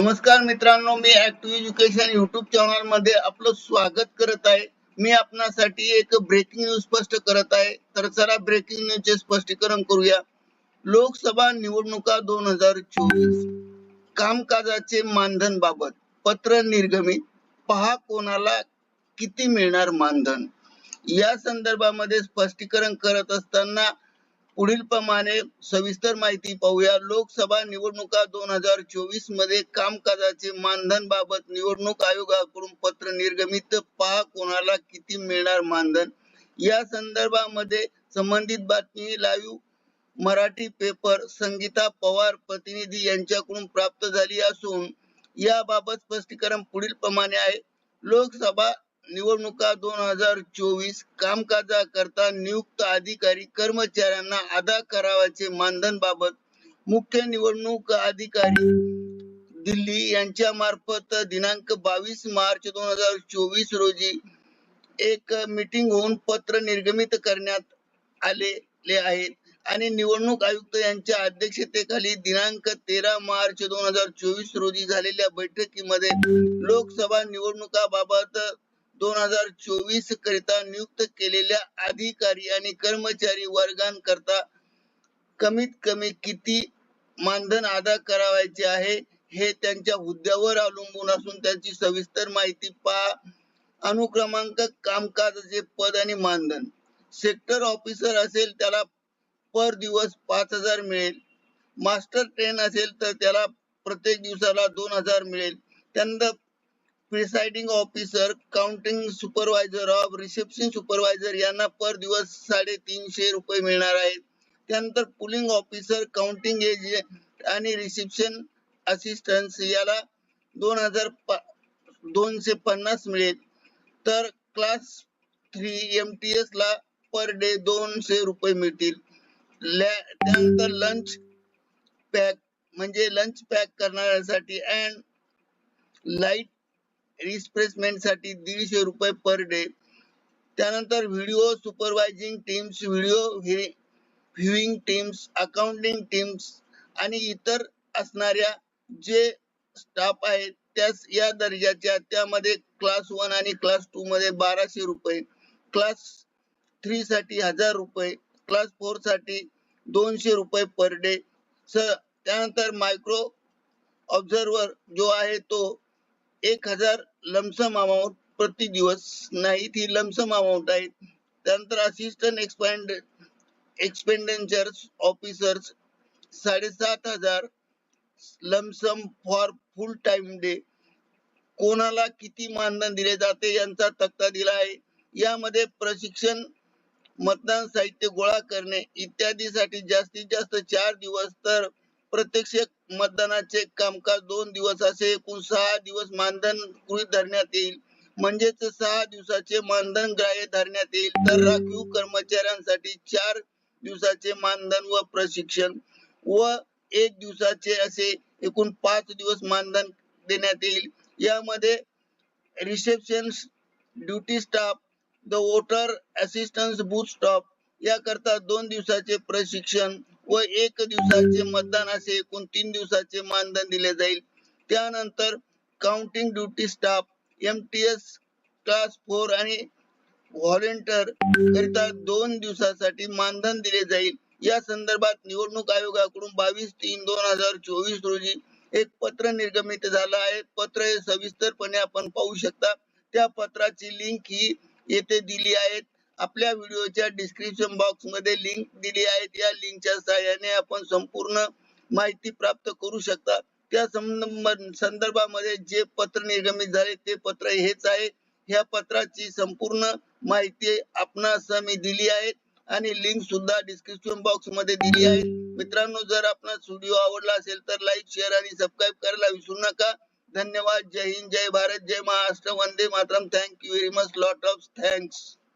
नमस्कार मित्रांनो मी ऍक्टिव्ह एज्युकेशन युट्यूब चॅनलमध्ये आपलं स्वागत करत आहे. मी आपणासाठी एक ब्रेकिंग न्यूज स्पष्ट करत आहे. तर चला ब्रेकिंग न्यूज चे स्पष्टीकरण करूया. लोकसभा निवडणुका दोन हजार चोवीस. कामकाजाचे मानधन बाबत पत्र निर्गमित. पहा कोणाला किती मिळणार मानधन. या संदर्भामध्ये स्पष्टीकरण करत असताना पुढील प्रमाणे सविस्तर माहिती पाहूया. लोकसभा निवडणुका दोन हजार चोवीसमध्ये कामकाजाचे मानधन बाबत निवडणूक आयोगाकडून पत्र निर्गमित. पहा कोणाला किती मिळणार मानधन. या संदर्भामध्ये संबंधित बातमी लाईव्ह मराठी पेपर संगीता पवार प्रतिनिधी यांच्याकडून प्राप्त झाली असून याबाबत स्पष्टीकरण पुढील प्रमाणे आहे. लोकसभा निवडणुका दोन हजार चोवीस कामकाजाकरता नियुक्त अधिकारी कर्मचाऱ्यांना अदा करावाचे मानधन बाबत मुख्य निवडणूक अधिकारी दिल्ली यांच्या मार्फत दिनांक बावीस मार्च दोन हजार चोवीस रोजी एक मीटिंग होऊन पत्र निर्गमित करण्यात आलेले आहेत. आणि निवडणूक आयुक्त यांच्या अध्यक्षतेखाली दिनांक तेरा मार्च दोन हजार चोवीस रोजी झालेल्या बैठकीमध्ये लोकसभा निवडणुकाबाबत दोन हजार चोवीस करिता नियुक्त केलेल्या अधिकारी आणि कर्मचारी वर्गांकरता कमीत कमी किती मानधन अदा करावायचे आहे हे त्यांच्या हुद्द्यावर अवलंबून असून त्याची सविस्तर माहिती पहा अनुक्रमांक कामकाजाचे पद आणि मानधन. सेक्टर ऑफिसर असेल त्याला पर दिवस पाच हजार मिळेल. मास्टर ट्रेन असेल तर त्याला प्रत्येक दिवसाला दोन हजार मिळेल. त्यानंतर presiding officer counting supervisor of reception supervisor यांना पर दिवस साडेतीनशे रुपये मिळणार आहेत. त्यानंतर पुलिंग ऑफिसर काउंटिंग एजंट आणि रिसेप्शन असिस्टंट याला दोन हजार दोनशे पन्नास मिळेल. तर class three M T S ला पर डे दोनशे रुपये मिळतील. त्यानंतर लंच पॅक म्हणजे लंच पॅक करणाऱ्यासाठी अँड लाइट रिप्लेसमेंटसाठी दीडशे रुपये पर डे त्यानंतर video supervising teams video viewing teams accounting teams आणि इतर असणाऱ्या जे स्टाफ आहेत त्याच या दर्जाच्या त्यामध्ये क्लास वन आणि क्लास टू मध्ये बाराशे रुपये क्लास थ्री साठी हजार रुपये क्लास फोरसाठी दोनशे रुपये पर डे स त्यानंतर मायक्रो ऑब्झर्वर जो आहे तो एक हजार लमसम अमाऊंट प्रति दिवस नाही ती लमसम अमाऊंट आहे त्यानंतर असिस्टंट एक्सपेंड एक्सपेंडेचर ऑफिसर्स साडेसात हजार lump sum for full time day कोणाला किती मानधन दिले जाते यांचा तक्ता दिला आहे. यामध्ये प्रशिक्षण मतदान साहित्य गोळा करणे इत्यादी साठी जास्तीत जास्त चार दिवस तर प्रत्यक्ष मतदानाचे कामकाज दोन दिवस असे एकूण सहा दिवस मानधन गृहीत धरण्यात येईल. म्हणजेच सहा दिवसाचे मानधन ग्राह्य धरण्यात येईल. तर राखीव कर्मचाऱ्यांसाठी चार दिवसाचे मानधन व प्रशिक्षण व एक दिवसाचे असे एकूण पाच दिवस मानधन देण्यात येईल. यामध्ये reception duty staff the voter assistance booth staff याकरता दोन दिवसाचे प्रशिक्षण व एक दिवसाचे मतदान असे एकूण तीन दिवसाचे मानधन दिले जाईल. त्यानंतर counting duty staff M T S class four आणि व्हॉलेंटियर करिता दोन दिवसासाठी मानधन दिले जाईल. या संदर्भात निवडणूक आयोगाकडून बावीस तीन दोन हजार चोवीस रोजी एक पत्र निर्गमित झालं आहे. पत्र हे सविस्तरपणे आपण पाहू शकता. त्या पत्राची लिंक ही येथे दिली आहे. आपल्या व्हिडिओच्या डिस्क्रिप्शन बॉक्समध्ये लिंक दिली आहे या लिंकच्या सहाय्याने आपण संपूर्ण माहिती प्राप्त करू शकता. त्या संदर्भामध्ये जे पत्र निर्गमित झाले ते पत्र हेच आहे. ह्या पत्राची संपूर्ण माहिती आपणास मी दिली आहे आणि लिंक सुद्धा डिस्क्रिप्शन बॉक्समध्ये दिली आहे. मित्रांनो जर आपणास व्हिडिओ आवडला असेल तर लाईक शेअर आणि सबस्क्राईब करायला विसरू नका. धन्यवाद. जय हिंद जय भारत जय महाराष्ट्र. वंदे Mataram. Thank you very much lot of thanks